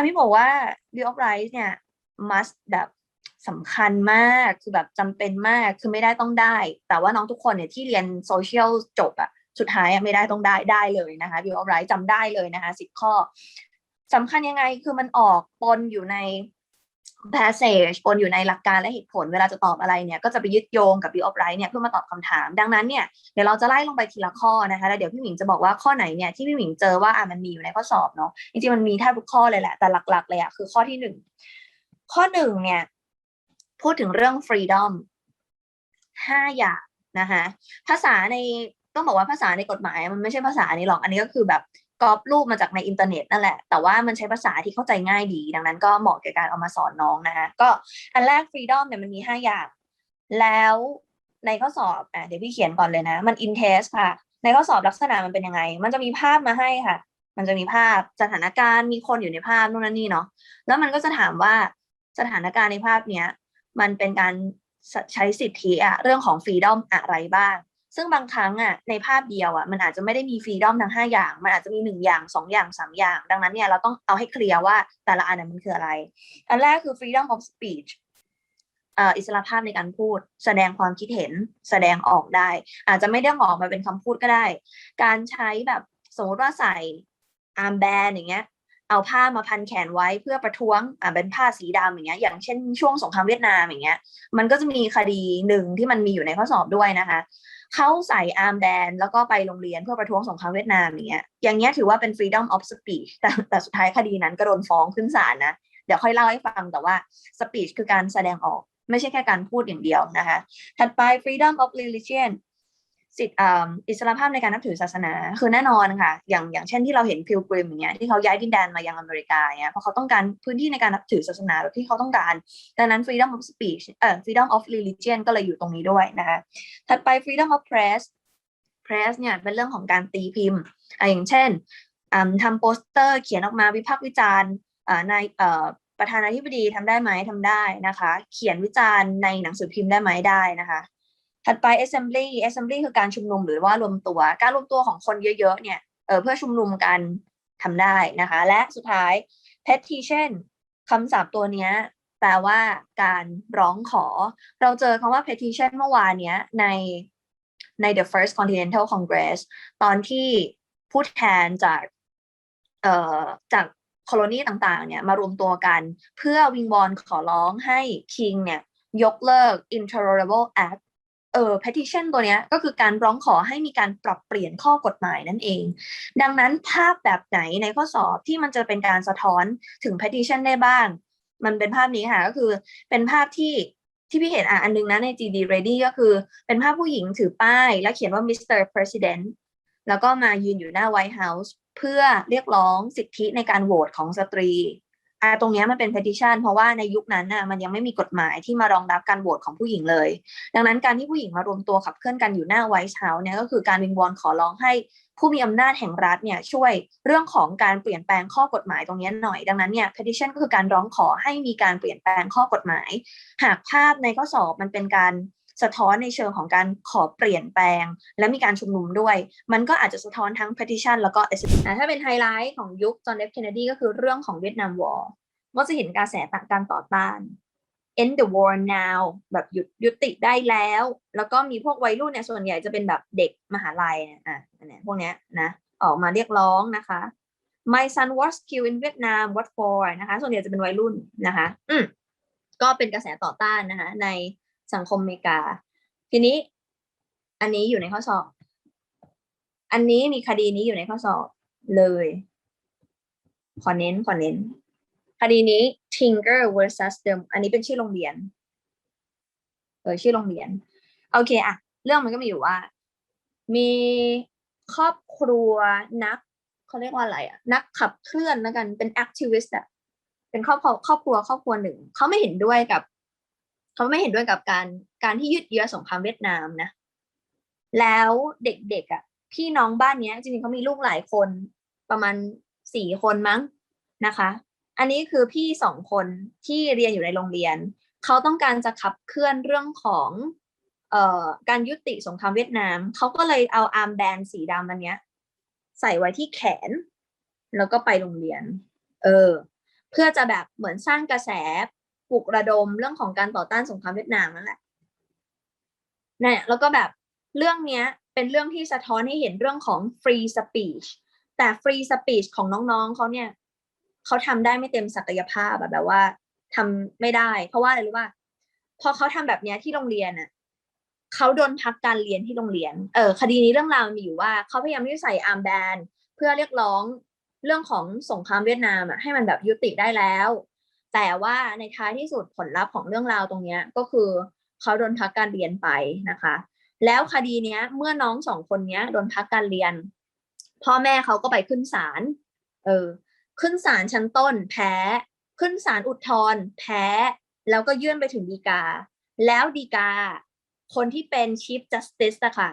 ามพี่บอกว่า Bill of Rights เนี่ย must แบบสำคัญมากคือแบบจำเป็นมากคือไม่ได้ต้องได้ แต่ว่าน้องทุกคนเนี่ยที่เรียนโซเชียลจบอะสุดท้ายอะไม่ได้ต้องได้ได้เลยนะคะ Bill of Rights จำได้เลยนะคะสิบข้อสำคัญยังไงคือมันออกปนอยู่ใน passage ปนอยู่ในหลักการและเหตุผลเวลาจะตอบอะไรเนี่ยก็จะไปยึดโยงกับ Bill of Rights เนี่ยเพื่อมาตอบคำถาม ดังนั้นเนี่ยเดี๋ยวเราจะไล่ลงไปทีละข้อนะคะแล้วเดี๋ยวพี่หมิงจะบอกว่าข้อไหนเนี่ยที่พี่หมิงเจอว่าอะมันมีอยู่ในข้อสอบเนาะจริงๆมันมีแทบทุกข้อเลยแหละแต่หลัก ๆ เลยอะคือข้อที่หนึ่งข้อหนึ่งเนี่ยพูดถึงเรื่อง freedom ห้าอย่างนะคะภาษาในต้องบอกว่าภาษาในกฎหมายมันไม่ใช่ภาษานี้หรอก อันนี้ก็คือแบบ ก๊อปรูปมาจากในอินเทอร์เน็ตนั่นแหละ แต่ว่ามันใช้ภาษาที่เข้าใจง่ายดี ดังนั้นก็เหมาะแก่การเอามาสอนน้องนะคะก็อันแรก freedom เนี่ยมันมีห้าอย่าง แล้วในข้อสอบอะเดี๋ยวพี่เขียนก่อนเลยนะ มัน in test ค่ะ ในข้อสอบลักษณะมันเป็นยังไง มันจะมีภาพมาให้ค่ะ มันจะมีภาพสถานการณ์มีคนอยู่ในภาพนู่นนี่เนาะแล้วมันก็จะถามว่าสถานการณ์ในภาพเนี้ยมันเป็นการใช้สิทธิอะเรื่องของฟรีดอมอะไรบ้าง ซึ่งบางครั้งอะในภาพเดียวอะมันอาจจะไม่ได้มีฟรีดอมทั้งห้าอย่าง มันอาจจะมีหนึ่งอย่างสองอย่างสามอย่าง ดังนั้นเนี่ยเราต้องเอาให้เคลียร์ว่าแต่ละอันน่ะมันคืออะไร อันแรกคือ freedom of speech อิสระภาพในการพูด แสดงความคิดเห็นแสดงออกได้ อาจจะไม่ได้ออกมาเป็นคำพูดก็ได้ การใช้แบบสมมติว่าใส่อาร์มแบนอย่างเงี้ย เอาผ้ามาพันแขนไว้เพื่อประท้วงอ่าเป็นผ้าสีดำอย่างเงี้ยอย่างเช่นช่วงสงครามเวียดนามอย่างเงี้ย มันก็จะมีคดีหนึ่งที่มันมีอยู่ในข้อสอบด้วยนะคะเขาใส่อาร์มแบนแล้วก็ไปโรงเรียนเพื่อประท้วงสงครามเวียดนามอย่างเงี้ยอย่างเงี้ยถือว่าเป็น freedom of speech แต่แต่สุดท้ายคดีนั้นก็โดนฟ้องขึ้นศาลนะเดี๋ยวค่อยเล่าให้ฟังแต่ว่า speech คือการแสดงออก ไม่ใช่แค่การพูดอย่างเดียวนะคะ ถัดไป freedom of religion สิทธิอิสรภาพในการนับถือศาสนา คือแน่นอนค่ะ อย่างอย่างเช่นที่เราเห็นพิลกริมอย่างเงี้ยที่เขาย้ายดินแดนมายังอเมริกาเงี้ยเพราะเขาต้องการพื้นที่ในการนับถือศาสนาแบบที่เขาต้องการ ดังนั้น freedom of speech เอ่อ freedom of religion ก็เลยอยู่ตรงนี้ด้วยนะคะถัดไป freedom of press press เนี่ยเป็นเรื่องของการตีพิมพ์อะอย่างเช่นทำโปสเตอร์เขียนออกมาวิพากษ์วิจารณ์ในประธานาธิบดีทำได้ไหมทำได้นะคะ เขียนวิจารณ์ในหนังสือพิมพ์ได้ไหมได้นะคะ ถัดไป assembly assembly คือการชุมนุมหรือว่ารวมตัว การรวมตัวของคนเยอะๆ เนี่ย เออเพื่อชุมนุมกันทำได้นะคะ และสุดท้าย petition คำศัพท์ตัวเนี้ยแปลว่าการร้องขอ เราเจอคำว่า petition เมื่อวานเนี้ยในใน the first continental congress ตอนที่ผู้แทนจากเอ่อจากโคโลนีต่างๆ เนี่ยมารวมตัวกัน เพื่อวิงวอนขอร้องให้คิงเนี่ยยกเลิก intolerable act เออ petition ตัวเนี้ยก็คือการร้องขอให้มีการปรับเปลี่ยนข้อกฎหมายนั่นเอง ดังนั้นภาพแบบไหนในข้อสอบที่มันจะเป็นการสะท้อนถึง petition ได้บ้าง มันเป็นภาพนี้ค่ะก็คือเป็นภาพที่ที่พี่เห็นอะอันนึงนะใน GD Ready ก็คือเป็นภาพผู้หญิงถือป้าย แล้วเขียนว่า Mr. President แล้วก็มายืนอยู่หน้า White House เพื่อเรียกร้องสิทธิในการโหวตของสตรี อ่าตรงนี้มันเป็น petition เพราะว่าในยุคนั้นน่ะมันยังไม่มีกฎหมายที่มารองรับการโหวตของผู้หญิงเลย ดังนั้นการที่ผู้หญิงมารวมตัวขับเคลื่อนกันอยู่หน้าไวท์เฮาส์เนี่ยก็คือการวิงวอนขอร้องให้ผู้มีอำนาจแห่งรัฐเนี่ยช่วยเรื่องของการเปลี่ยนแปลงข้อกฎหมายตรงนี้หน่อยดังนั้นเนี่ย petition ก็คือการร้องขอให้มีการเปลี่ยนแปลงข้อกฎหมาย หากภาพในข้อสอบมันเป็นการ สะท้อนในเชิงของการขอเปลี่ยนแปลง และมีการชุมนุมด้วย มันก็อาจจะสะท้อนทั้ง petition แล้วก็ assembly ถ้าเป็นไฮไลท์ของยุคจอห์นเอฟเคนเนดีก็คือเรื่องของเวียดนามวอร์ก็จะเห็นกระแสต่างการต่อต้าน end the war now แบบหยุดยุติได้แล้ว แล้วก็มีพวกวัยรุ่นเนี่ยส่วนใหญ่จะเป็นแบบเด็กมหาลัยเนี่ยอะเนี่ยพวกเนี้ยนะออกมาเรียกร้องนะคะ my son was killed in Vietnam what for นะคะ ส่วนใหญ่จะเป็นวัยรุ่นนะคะ อืมก็เป็นกระแสต่อต้านนะคะ ใน สังคมอเมริกา ทีนี้ อันนี้อยู่ในข้อสอบ อันนี้มีคดีนี้อยู่ในข้อสอบเลยขอเน้นขอเน้น คดีนี้ Tinker versus the อันนี้เป็นชื่อโรงเรียน เออชื่อโรงเรียน โอเคอะเรื่องมันก็มีอยู่ว่า มีครอบครัวนักเขาเรียกว่าอะไรอะนักขับเคลื่อนแล้วกันเป็นแอคทิวิสต์อะเป็นครอบครัวครอบครัวครอบครัวหนึ่ง เขาไม่เห็นด้วยกับ เขาไม่เห็นด้วยกับการการที่ยืดเยื้อสงครามเวียดนามนะ แล้วเด็กๆอะพี่น้องบ้านเนี้ย จริงๆเขามีลูกหลายคนประมาณสี่คนมั้งนะคะ อันนี้คือพี่สองคนที่เรียนอยู่ในโรงเรียน เขาต้องการจะขับเคลื่อนเรื่องของเอ่อการยุติสงครามเวียดนาม เขาก็เลยเอาอาร์มแบนสีดำอันเนี้ย ใส่ไว้ที่แขน แล้วก็ไปโรงเรียน เออ เพื่อจะแบบเหมือนสร้างกระแส ปลุกระดมเรื่องของการต่อต้านสงครามเวียดนามนั่นแหละเนี่ยแล้วก็แบบเรื่องเนี้ยเป็นเรื่องที่สะท้อนให้เห็นเรื่องของ free speech แต่ free speech ของน้องๆเขาเนี่ยเขาทำได้ไม่เต็มศักยภาพอะแบบว่าทำไม่ได้ เพราะว่าอะไรรู้ป่ะพอเขาทำแบบเนี้ยที่โรงเรียนอะเขาโดนพักการเรียนที่โรงเรียน เออคดีนี้เรื่องราวมีอยู่ว่าเขาพยายามที่จะใส่อาร์มแบนเพื่อเรียกร้องเรื่องของสงครามเวียดนามอะให้มันแบบยุติได้แล้ว แต่ว่าในท้ายที่สุดผลลัพธ์ของเรื่องราวตรงนี้ก็คือเขาโดนพักการเรียนไปนะคะ แล้วคดีเนี้ยเมื่อน้องสองคนเนี้ยโดนพักการเรียน พ่อแม่เขาก็ไปขึ้นศาลเออขึ้นศาลชั้นต้น แพ้ขึ้นศาลอุทธรณ์แพ้ แล้วก็ยื่นไปถึงฎีกา แล้วฎีกา คนที่เป็น Chief Justice อะค่ะ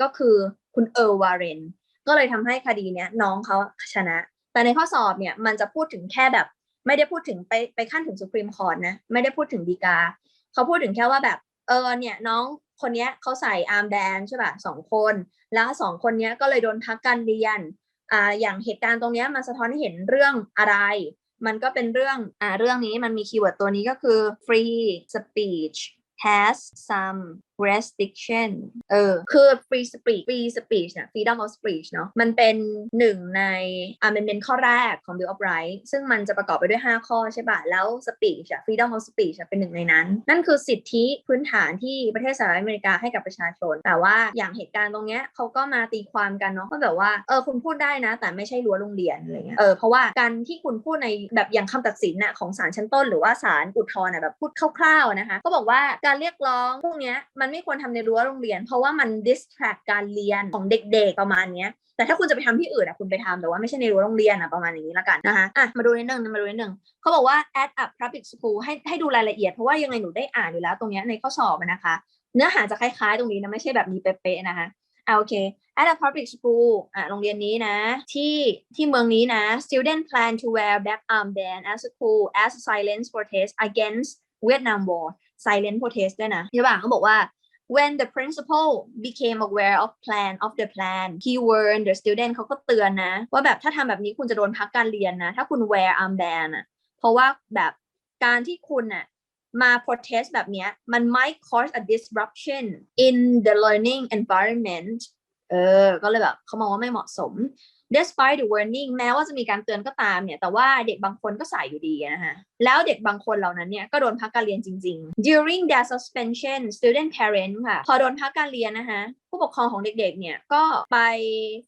ก็คือคุณเออร์วาเรนก็เลยทำให้คดีเนี้ยน้องเขาชนะ แต่ในข้อสอบเนี่ยมันจะพูดถึงแค่แบบ ไม่ได้พูดถึงไปไปขั้นถึงสุพรีมคอร์ t นะ ไม่ได้พูดถึงฎีกา เขาพูดถึงแค่ว่าแบบ เออเนี่ยน้องคนเนี้ยเขาใส่อาร์มแดงใช่ป่ะสองคน แล้วสองคนเนี้ยก็เลยโดนพักการเรียนอ่าอย่างเหตุการณ์ตรงเนี้ยมันสะท้อนให้เห็นเรื่องอะไร มันก็เป็นเรื่องอ่าเรื่องนี้มันมีคีย์เวิร์ดตัวนี้ก็คือ free speech has some restriction เออ คือ free speech free speech เนี่ย freedom of speech เนาะ มันเป็นหนึ่งใน amendment ข้อแรกของ Bill of Rights ซึ่งมันจะประกอบไปด้วย 5 ข้อใช่ป่ะ แล้ว speech อะ freedom of speech อะเป็นหนึ่งในนั้น นั่นคือสิทธิพื้นฐานที่ประเทศสหรัฐอเมริกาให้กับประชาชน แต่ว่าอย่างเหตุการณ์ตรงเนี้ยเขาก็มาตีความกันเนาะก็แบบว่า เออ คุณพูดได้นะ แต่ไม่ใช่รั้วโรงเรียนอะไรเงี้ย เออ เพราะว่าการที่คุณพูดในแบบอย่างคำตัดสินน่ะของศาลชั้นต้น หรือว่าศาลอุทธรณ์น่ะแบบพูดคร่าวๆนะคะ ก็บอกว่าการเรียกร้องพวกเนี้ยมันันไม่ควรทำในรั้วโรงเรียน เพราะว่ามัน distract การเรียนของเด็กๆประมาณเนี้ยแต่ถ้าคุณจะไปทำที่อื่นอะคุณไปทำแต่ว่าไม่ใช่ในรั้วโรงเรียนอะประมาณอย่างนี้ละกันนะคะอะมาดูนิดนึงมาดูนิดนึงเขาบอกว่า at a public school ให้ให้ดูรายละเอียด เพราะว่ายังไงหนูได้อ่านอยู่แล้ว ตรงนี้ในข้อสอบนะคะ เนื้อหาจะคล้ายๆ ตรงนี้นะไม่ใช่แบบนี้เป๊ะๆนะคะอะโอเค at a public school อะโรงเรียนนี้นะ ที่ที่เมืองนี้นะ student plan to wear black armband at school as silent protest against Vietnam War silent protest ด้วยนะใช่ป่ะเขาบอกว่า when the principal became aware of plan of the plan he warned the student เขาก็เตือนนะ ว่าแบบถ้าทำแบบนี้คุณจะโดนพักการเรียนนะ ถ้าคุณ wear armband อะเพราะว่าแบบการที่คุณอะมา protest แบบนี้มัน might cause a disruption in the learning environment เออ ก็เลยแบบเขามองว่าไม่เหมาะสม despite the warning แม้ว่าจะมีการเตือนก็ตามเนี่ย แต่ว่าเด็กบางคนก็ใส่อยู่ดีนะคะแล้วเด็กบางคนเหล่านั้นเนี่ย ก็โดนพักการเรียนจริง ๆ during their suspension student parent ค่ะ พอโดนพักการเรียนนะคะ ผู้ปกครองของเด็กๆ เนี่ย ก็ไป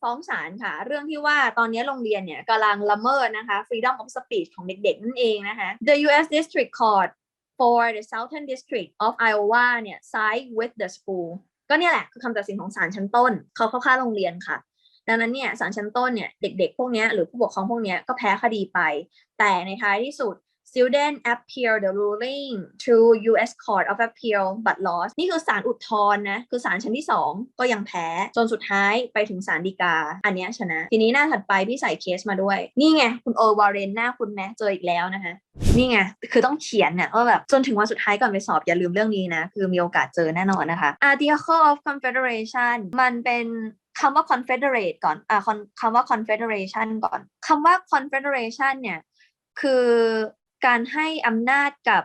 ฟ้องศาลค่ะ เรื่องที่ว่าตอนนี้โรงเรียนเนี่ยกำลังละเมิดนะคะ freedom of speech ของเด็กๆ นั่นเองนะคะ the U.S. District Court for the Southern District of Iowa เนี่ย side with the school ก็เนี่ยแหละคือคำตัดสินของศาลชั้นต้นเขาเข้าค่าโรงเรียนค่ะ ดังนั้นเนี่ยศาลชั้นต้นเนี่ยเด็ก ๆ พวกนี้หรือผู้ปกครองพวกนี้ก็แพ้คดีไป แต่ในท้ายที่สุด student appeal the ruling to U.S. Court of Appeal but lost นี่คือศาลอุทธรณ์นะ คือศาลชั้นที่ 2 ก็ยังแพ้ จนสุดท้ายไปถึงศาลฎีกา อันนี้ชนะ ทีนี้หน้าถัดไปพี่ใส่เคสมาด้วย นี่ไง คุณโอวาเรนหน้าคุณแม้เจออีกแล้วนะคะ นี่ไง คือต้องเขียนเนี่ยว่าแบบ จนถึงวันสุดท้ายก่อนไปสอบอย่าลืมเรื่องนี้นะ คือมีโอกาสเจอแน่นอนนะคะ Article of Confederation มันเป็นคำว่า confederate ก่อน อ่าคำว่า confederation ก่อน คำว่า confederation เนี่ย คือ การให้อำนาจกับ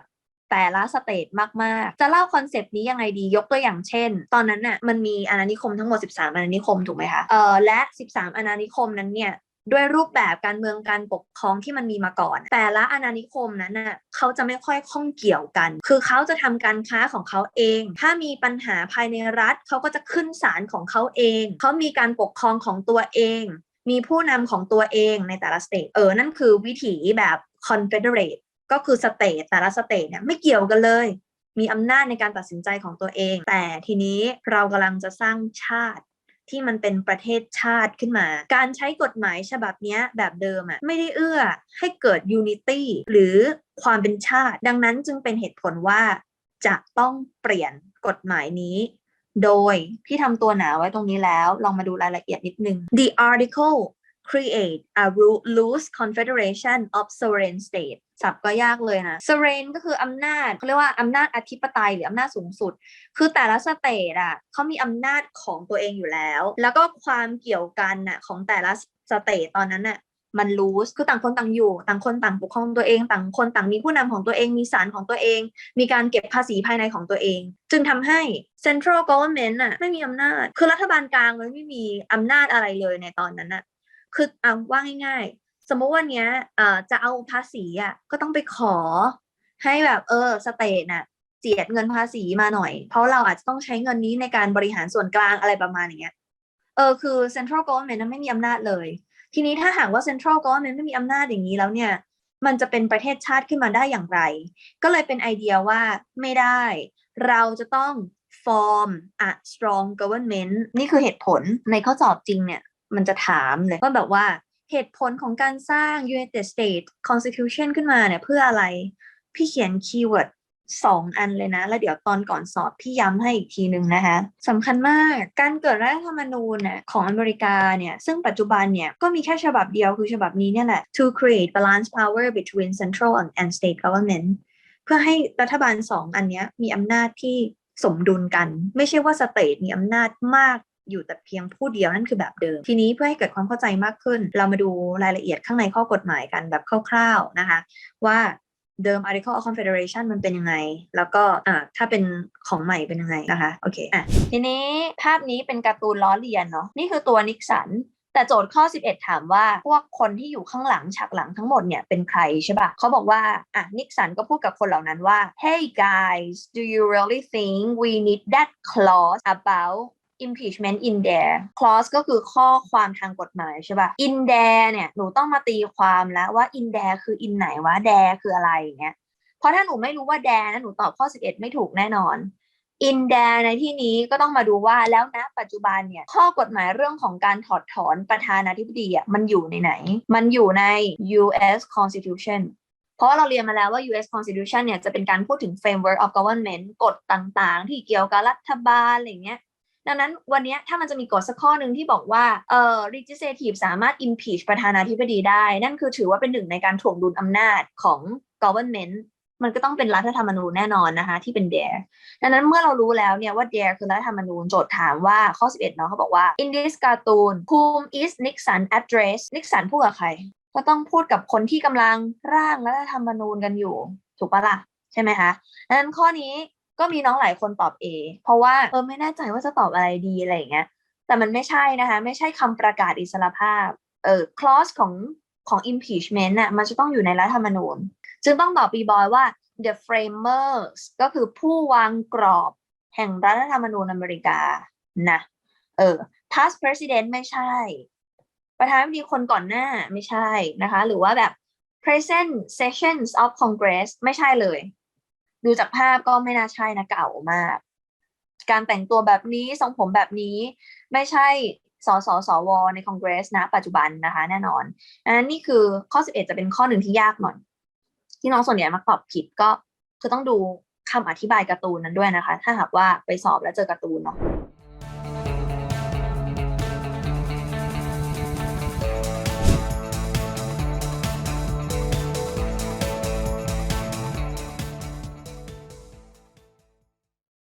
แต่ละสเตทมาก ๆ จะเล่าคอนเซปต์นี้ยังไงดียกตัวอย่างเช่น ตอนนั้นน่ะมันมีอาณานิคมทั้งหมด 13 อาณานิคมถูกไหมคะเออและ 13 อาณานิคมนั้นเนี่ยด้วยรูปแบบการเมืองการปกครองที่มันมีมาก่อน แต่ละอาณานิคมนั้นน่ะเขาจะไม่ค่อยข้องเกี่ยวกัน คือเขาจะทำการค้าของเขาเอง ถ้ามีปัญหาภายในรัฐเขาก็จะขึ้นศาลของเขาเอง เขามีการปกครองของตัวเอง มีผู้นำของตัวเองในแต่ละสเตทเออนั่นคือวิถีแบบ confederate ก็คือสเตทแต่ละสเตทเนี่ยไม่เกี่ยวกันเลย มีอำนาจในการตัดสินใจของตัวเอง แต่ทีนี้เรากำลังจะสร้างชาติที่มันเป็นประเทศชาติขึ้นมา การใช้กฎหมายฉบับนี้แบบเดิมอะ่ะไม่ได้เอื้อให้เกิด unity หรือความเป็นชาติ ดังนั้นจึงเป็นเหตุผลว่าจะต้องเปลี่ยนกฎหมายนี้ โดยที่ทำตัวหนาไว้ตรงนี้แล้ว ลองมาดูรายละเอียดนิดนึง The article create a loose confederation of sovereign state สับก็ยากเลยนะ sovereign ก็คืออำนาจเขาเรียกว่าอำนาจอธิปไตยหรืออำนาจสูงสุด คือแต่ละสเตทอะเขามีอำนาจของตัวเองอยู่แล้ว แล้วก็ความเกี่ยวกันน่ะของแต่ละสเตทตอนนั้นน่ะมันรู้คือต่างคนต่างอยู่ ต่างคนต่างปกครองตัวเอง ต่างคนต่างมีผู้นำของตัวเอง มีศาลของตัวเอง มีการเก็บภาษีภายในของตัวเอง จึงทำให้ central government น่ะไม่มีอำนาจ คือรัฐบาลกลางมันไม่มีอำนาจอะไรเลยในตอนนั้นน่ะ คือเอาว่าง่ายๆ สมมติวันเนี้ยเอ่อจะเอาภาษีอะก็ต้องไปขอ ให้แบบเออสเตทน่ะเจียดเงินภาษีมาหน่อย เพราะเราอาจจะต้องใช้เงินนี้ในการบริหารส่วนกลางอะไรประมาณอย่างเงี้ยเออคือ central government นั้นไม่มีอำนาจเลย ทีนี้ถ้าหากว่า central government ไม่มีอำนาจอย่างนี้แล้วเนี่ย มันจะเป็นประเทศชาติขึ้นมาได้อย่างไร ก็เลยเป็นไอเดียว่าไม่ได้ เราจะต้อง form a strong government นี่คือเหตุผลในข้อสอบจริงเนี่ย มันจะถามเลยว่าแบบว่าเหตุผลของการสร้าง United States Constitution ขึ้นมาเนี่ยเพื่ออะไร พี่เขียนคีย์เวิร์ดสองอันเลยนะ แล้วเดี๋ยวตอนก่อนสอบพี่ย้ำให้อีกทีนึงนะคะสำคัญมากการเกิดรัฐธรรมนูญน่ะของอเมริกาเนี่ยซึ่งปัจจุบันเนี่ยก็มีแค่ฉบับเดียวคือฉบับนี้เนี่ยแหละ to create balance power between central and and state government เพื่อให้รัฐบาลสองอันเนี้ยมีอำนาจที่สมดุลกัน ไม่ใช่ว่าสเตทมีอำนาจมาก อยู่แต่เพียงผู้เดียวนั่นคือแบบเดิม ทีนี้เพื่อให้เกิดความเข้าใจมากขึ้น เรามาดูรายละเอียดข้างในข้อกฎหมายกันแบบคร่าวๆนะคะว่าเดิม Article of Confederation มันเป็นยังไง แล้วก็อ่าถ้าเป็นของใหม่เป็นยังไงนะคะ โอเค อะ ทีนี้ภาพนี้เป็นการ์ตูนล้อเลียนเนาะ นี่คือตัวนิกสัน แต่โจทย์ข้อ 11 ถามว่า พวกคนที่อยู่ข้างหลังฉากหลังทั้งหมดเนี่ย เป็นใครใช่ปะเขาบอกว่า อะ นิกสันก็พูดกับคนเหล่านั้นว่า Hey guys do you really think we need that clause about impeachment in there clause ก็คือข้อความทางกฎหมายใช่ปะ in there เนี่ยหนูต้องมาตีความแล้วว่า in there คือ in ไหนวะ there คืออะไรอย่างเงี้ยเพราะถ้าหนูไม่รู้ว่า there นะหนูตอบข้อ 11 ไม่ถูกแน่นอน in there ในที่นี้ก็ต้องมาดูว่าแล้วนะปัจจุบันเนี่ยข้อกฎหมายเรื่องของการถอดถอนประธานาธิบดีอะมันอยู่ในไหน มันอยู่ใน U.S. Constitution เพราะเราเรียนมาแล้วว่า U.S. Constitution เนี่ยจะเป็นการพูดถึง framework of government กฎต่างๆ ที่เกี่ยวกับรัฐบาลอะไรเงี้ย ดังนั้นวันนี้ถ้ามันจะมีกฎสักข้อหนึ่งที่บอกว่าเอ่อ legislative สามารถ impeach ประธานาธิบดีได้ นั่นคือถือว่าเป็นหนึ่งในการถ่วงดุลอำนาจของ government มันก็ต้องเป็นรัฐธรรมนูญแน่นอนนะคะที่เป็น dare ดังนั้นเมื่อเรารู้แล้วเนี่ยว่า dare คือรัฐธรรมนูญโจทย์ถามว่าข้อ 11 เนาะเขาบอกว่า in this cartoon whom is Nixon address Nixon พูดกับใคร ก็ต้องพูดกับคนที่กำลังร่างรัฐธรรมนูญกันอยู่ ถูกปะล่ะ ใช่ไหมคะดังนั้นข้อนี้ ก็มีน้องหลายคนตอบ A เพราะว่าเออไม่แน่ใจว่าจะตอบอะไรดีอะไรอย่างเงี้ยแต่มันไม่ใช่นะคะ ไม่ใช่คำประกาศอิสรภาพเออ clause ของของ impeachment น่ะมันจะต้องอยู่ในรัฐธรรมนูญ จึงต้องตอบปีบอยว่า the framers ก็คือผู้วางกรอบแห่งรัฐธรรมนูญอเมริกานะเออ past president ไม่ใช่ ประธานาธิบดีคนก่อนหน้าไม่ใช่นะคะ หรือว่าแบบ present sessions of congress ไม่ใช่เลย ดูจากภาพก็ไม่น่าใช่นะเก่ามาก การแต่งตัวแบบนี้ทรงผมแบบนี้ไม่ใช่สสสวในคอนเกรสนะปัจจุบันนะคะ แน่นอนอันนั้นนี่คือข้อ 11 จะเป็นข้อหนึ่งที่ยากหน่อย ที่น้องส่วนใหญ่มักตอบผิดก็คือต้องดูคำอธิบายการ์ตูนนั้นด้วยนะคะ ถ้าหากว่าไปสอบแล้วเจอการ์ตูนเนาะ